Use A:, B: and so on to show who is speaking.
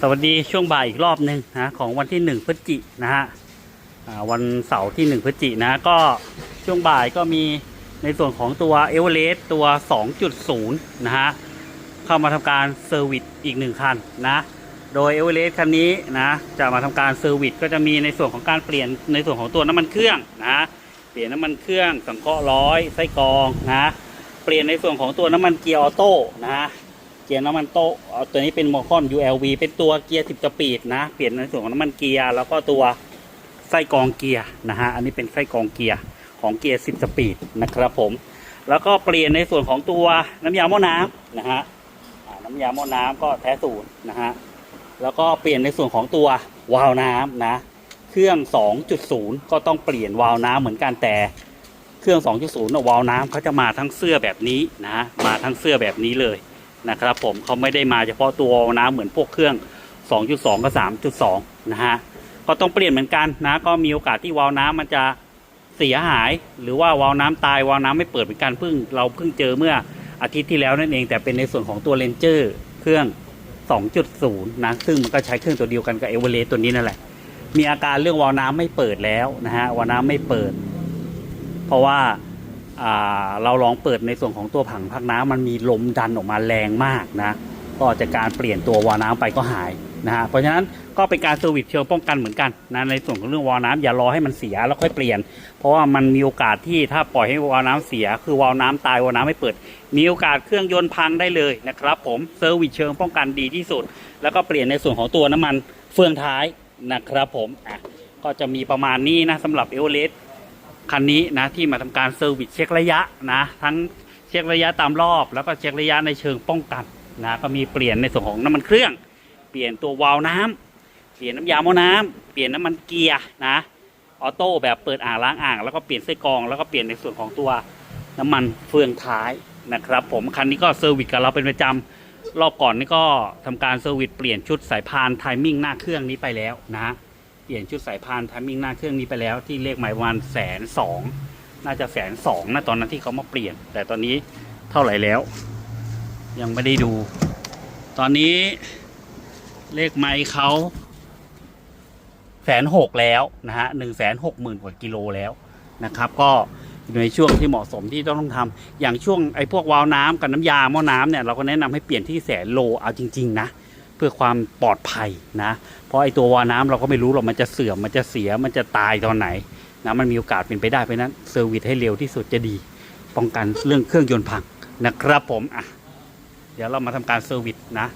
A: สวัสดีช่วงบ่ายอีกรอบหนึ่งนะของวันที่หนึ่งพฤศจินะฮะวันเสาร์ที่หนึ่งพฤศจินะก็ช่วงบ่ายก็มีในส่วนของตัวเอเวอเรสต์ตัว 2.0 นะฮะเข้ามาทำการเซอร์วิสอีกหนึ่งคันนะโดยเอเวอเรสต์คันนี้นะจะมาทำการเซอร์วิสก็จะมีในส่วนของการเปลี่ยนในส่วนของตัวน้ำมันเครื่องนะเปลี่ยนน้ำมันเครื่องสังเคราะห์ร้อยไส้กรองนะเปลี่ยนในส่วนของตัวน้ำมันเกียร์ออโต้นะ เกียร์น้ำมันโตะเอาตัวนี้เป็นโมคอน ULV เป็นตัวเกียร์ 10 สปีดนะ เปลี่ยนในส่วนของน้ำมันเกียร์แล้วก็ตัวไส้กรองเกียร์นะฮะ อันนี้เป็นไส้กรองเกียร์ของเกียร์ 10 สปีดนะครับผม แล้วก็เปลี่ยนในส่วนของตัวน้ำยาหม้อน้ำนะฮะน้ำยาหม้อน้ำก็แท้ศูนย์นะฮะ แล้วก็เปลี่ยนในส่วนของตัววาล์วน้ำนะ เครื่อง 2.0 ก็ต้องเปลี่ยนวาล์วน้ำเหมือนกันแต่เครื่อง 2.0น่ะวาล์วน้ำเขาจะมาทั้งเสื้อแบบนี้นะ มาทั้งเสื้อแบบนี้เลย นะครับผมเขาไม่ได้มาเฉพาะตัวน้ำเหมือนพวกเครื่อง 2.2 กับ 3.2 นะฮะก็ต้องเปลี่ยนเหมือนกันนะ ก็มีโอกาสที่วาล์วน้ำมันจะเสียหาย หรือว่าวาล์วน้ำตายวาล์วน้ำไม่เปิดเหมือนกันเพิ่งเราเพิ่งเจอเมื่ออาทิตย์ที่แล้วนั่นเองแต่เป็นในส่วนของตัวเลนเจอร์เครื่อง 2.0 นะ ซึ่งมันก็ใช้เครื่องตัวเดียวกันกับเอเวอเรสต์ตัวนี้นั่นแหละ มีอาการเรื่องวาล์วน้ำไม่เปิดแล้วนะฮะวาล์วน้ำไม่เปิด เพราะว่า เราลองเปิดในส่วนของตัวผังพักน้ำมันมีลมดันออกมาแรงมากนะก็จากการเปลี่ยนตัววาน้ำไปก็หายนะฮะเพราะฉะนั้นก็เป็นการเซอร์วิสเชิงป้องกันเหมือนกันนะในส่วนของเรื่องวาล์วน้ำอย่ารอให้มันเสียแล้วค่อยเปลี่ยน เพราะว่ามันมีโอกาสที่ถ้าปล่อยให้วาล์วน้ำเสีย คือวาล์วน้ำตายวาล์วน้ำไม่เปิด มีโอกาสเครื่องยนต์พังได้เลยนะครับผมเซอร์วิสเชิงป้องกันดีที่สุด แล้วก็เปลี่ยนในส่วนของตัวน้ำมันเฟืองท้ายนะครับผมอะก็จะมีประมาณนี้นะสำหรับเอเวอเรสต์ คันนี้นะที่มาทำการเซอร์วิสเช็คระยะนะทั้งเช็คระยะตามรอบ แล้วก็เช็คระยะในเชิงป้องกันนะก็มีเปลี่ยนในส่วนของน้ำมันเครื่อง เปลี่ยนตัววาล์วน้ำเปลี่ยนน้ำยาหม้อน้ำเปลี่ยนน้ำมันเกียร์นะออโต้แบบเปิดอ่างล้างอ่าง แล้วก็เปลี่ยนไส้กรอง แล้วก็เปลี่ยนในส่วนของตัวน้ำมันเฟืองท้ายนะครับ ผมคันนี้ก็เซอร์วิสกับเราเป็นประจำรอบก่อนนี่ก็ทำการเซอร์วิสเปลี่ยนชุดสายพานไทมิ่งหน้าเครื่องนี้ไปแล้วนะ เปลี่ยนชุดสายพานทัมมิ่งหน้าเครื่องนี้ไปแล้วที่เลขหมายประมาณแสนสองน่าจะแสนสองนะตอนนั้นที่เขามาเปลี่ยน แต่ตอนนี้เท่าไหร่แล้ว ยังไม่ได้ดู ตอนนี้เลขไมค์เขาแสนหกแล้วนะฮะหนึ่งแสนหกหมื่นกว่ากิโลแล้วนะครับ ก็อยู่ในช่วงที่เหมาะสมที่ต้องทำอย่างช่วงไอ้พวกวาล์วน้ำกับน้ำยาหม้อน้ำเนี่ยเราก็แนะนำให้เปลี่ยนที่แสนโลเอาจริง ๆ นะ เพื่อความปลอดภัยนะ เพราะไอตัววาล์วน้ำเราก็ไม่รู้หรอกมันจะเสื่อมมันจะเสียมันจะตายตอนไหนนะมันมีโอกาสเป็นไปได้เพราะนั้นเซอร์วิสให้เร็วที่สุดจะดี ป้องกันเรื่องเครื่องยนต์พังนะครับผมอะเดี๋ยวเรามาทำการเซอร์วิสนะ